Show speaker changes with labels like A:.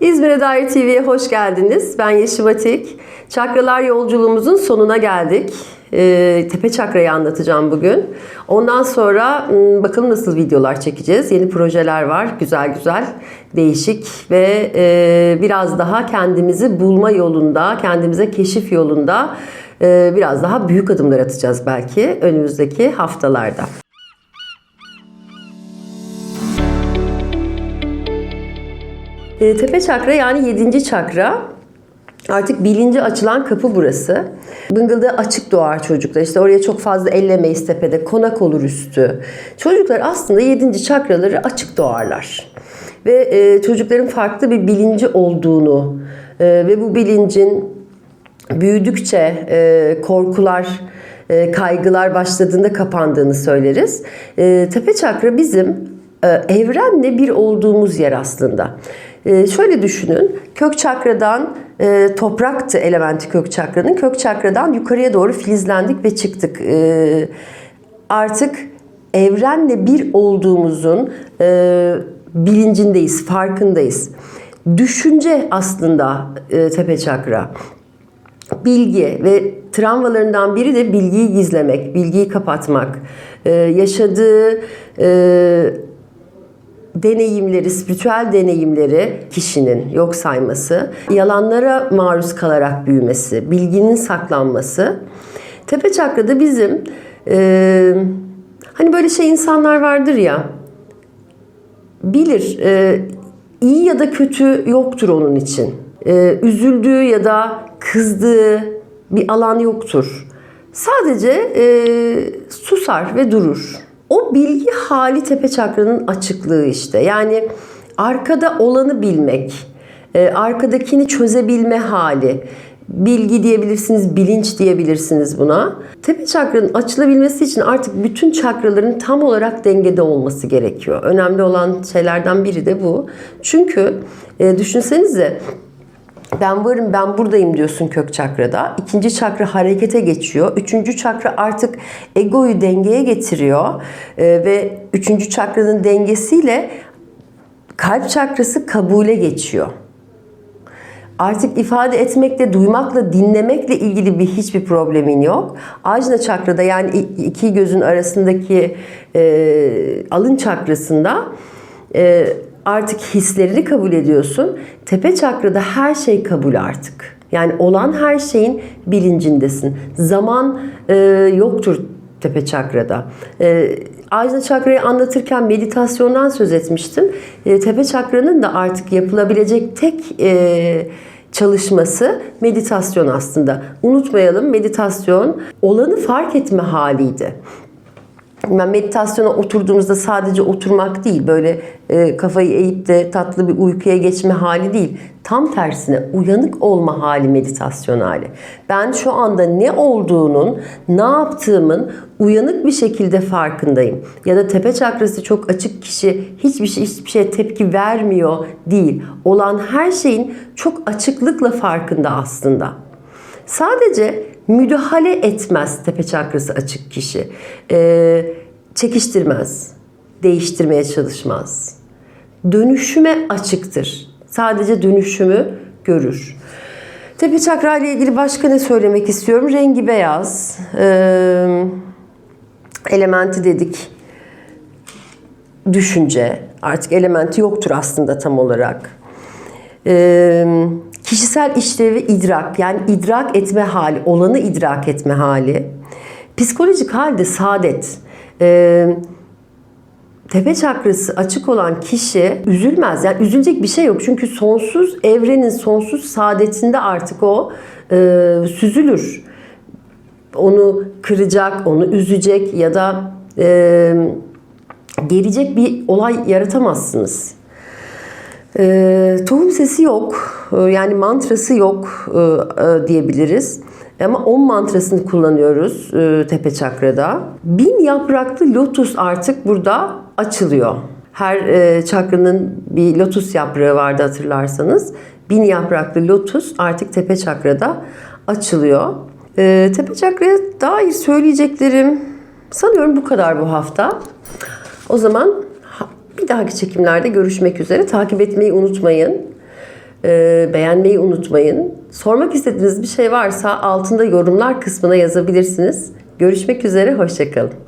A: İzmir'e dair TV'ye hoş geldiniz. Ben Yeşim Atik. Çakralar yolculuğumuzun sonuna geldik. Ee, tepe çakrayı anlatacağım bugün. Ondan sonra hmm, bakalım nasıl videolar çekeceğiz. Yeni projeler var. Güzel güzel, değişik ve e, biraz daha kendimizi bulma yolunda, kendimize keşif yolunda e, biraz daha büyük adımlar atacağız belki önümüzdeki haftalarda. E, tepe çakra yani 7. çakra. Artık bilinci açılan kapı burası. Bıngılda açık doğar çocuklar. İşte oraya çok fazla ellemeyiz tepede. Konak olur üstü. Çocuklar aslında 7. çakraları açık doğarlar. Ve e, çocukların farklı bir bilinci olduğunu e, ve bu bilincin büyüdükçe e, korkular, e, kaygılar başladığında kapandığını söyleriz. E, tepe çakra bizim e, evrenle bir olduğumuz yer aslında. E, şöyle düşünün, kök çakradan e, topraktı elementi kök çakranın. Kök çakradan yukarıya doğru filizlendik ve çıktık. E, artık evrenle bir olduğumuzun e, bilincindeyiz, farkındayız. Düşünce aslında e, tepe çakra bilgi ve travmalarından biri de bilgiyi gizlemek, bilgiyi kapatmak, Ee, yaşadığı e, deneyimleri, spiritüel deneyimleri kişinin yok sayması, yalanlara maruz kalarak büyümesi, bilginin saklanması. Tepe çakrada bizim e, hani böyle şey insanlar vardır ya bilir e, iyi ya da kötü yoktur onun için. E, üzüldüğü ya da kızdığı bir alan yoktur. Sadece e, susar ve durur. O bilgi hali tepe çakranın açıklığı işte. Yani arkada olanı bilmek, e, arkadakini çözebilme hali. Bilgi diyebilirsiniz, bilinç diyebilirsiniz buna. Tepe çakranın açılabilmesi için artık bütün çakraların tam olarak dengede olması gerekiyor. Önemli olan şeylerden biri de bu. Çünkü e, düşünsenize ben varım ben buradayım diyorsun kök çakrada. İkinci çakra harekete geçiyor. Üçüncü çakra artık egoyu dengeye getiriyor. Ee, ve üçüncü çakranın dengesiyle kalp çakrası kabule geçiyor. Artık ifade etmekle, duymakla, dinlemekle ilgili bir hiçbir problemin yok. Ajna çakrada yani iki gözün arasındaki e, alın çakrasında e, artık hislerini kabul ediyorsun. Tepe çakrada her şey kabul artık. Yani olan her şeyin bilincindesin. Zaman e, yoktur tepe çakrada. E, Ajna çakrayı anlatırken meditasyondan söz etmiştim. E, tepe çakranın da artık yapılabilecek tek e, çalışması meditasyon aslında. Unutmayalım meditasyon olanı fark etme haliydi. Ben meditasyona oturduğumuzda sadece oturmak değil, böyle e, kafayı eğip de tatlı bir uykuya geçme hali değil. Tam tersine uyanık olma hali meditasyon hali. Ben şu anda ne olduğunun, ne yaptığımın uyanık bir şekilde farkındayım. Ya da tepe çakrası çok açık kişi hiçbir şey hiçbir şeye tepki vermiyor değil. Olan her şeyin çok açıklıkla farkında aslında. Sadece müdahale etmez tepe çakrası açık kişi. Ee, çekiştirmez, değiştirmeye çalışmaz. Dönüşüme açıktır. Sadece dönüşümü görür. Tepe çakra ile ilgili başka ne söylemek istiyorum? Rengi beyaz. Ee, elementi dedik. Düşünce. Artık elementi yoktur aslında tam olarak. Ee, kişisel işlevi idrak. Yani idrak etme hali. Olanı idrak etme hali. Psikolojik halde saadet. Ee, tepe çakrası açık olan kişi üzülmez. Yani üzülecek bir şey yok. Çünkü sonsuz evrenin sonsuz saadetinde artık o e, süzülür. Onu kıracak, onu üzecek ya da e, gelecek bir olay yaratamazsınız. E, tohum sesi yok. E, yani mantrası yok e, e, diyebiliriz. Ama on mantrasını kullanıyoruz e, tepe çakrada. Bin yapraklı lotus artık burada açılıyor. Her e, çakranın bir lotus yaprağı vardı hatırlarsanız. Bin yapraklı lotus artık tepe çakrada açılıyor. E, tepe çakraya dair söyleyeceklerim sanıyorum bu kadar bu hafta. O zaman bir dahaki çekimlerde görüşmek üzere. Takip etmeyi unutmayın. Ee, beğenmeyi unutmayın. Sormak istediğiniz bir şey varsa altında yorumlar kısmına yazabilirsiniz. Görüşmek üzere, hoşçakalın.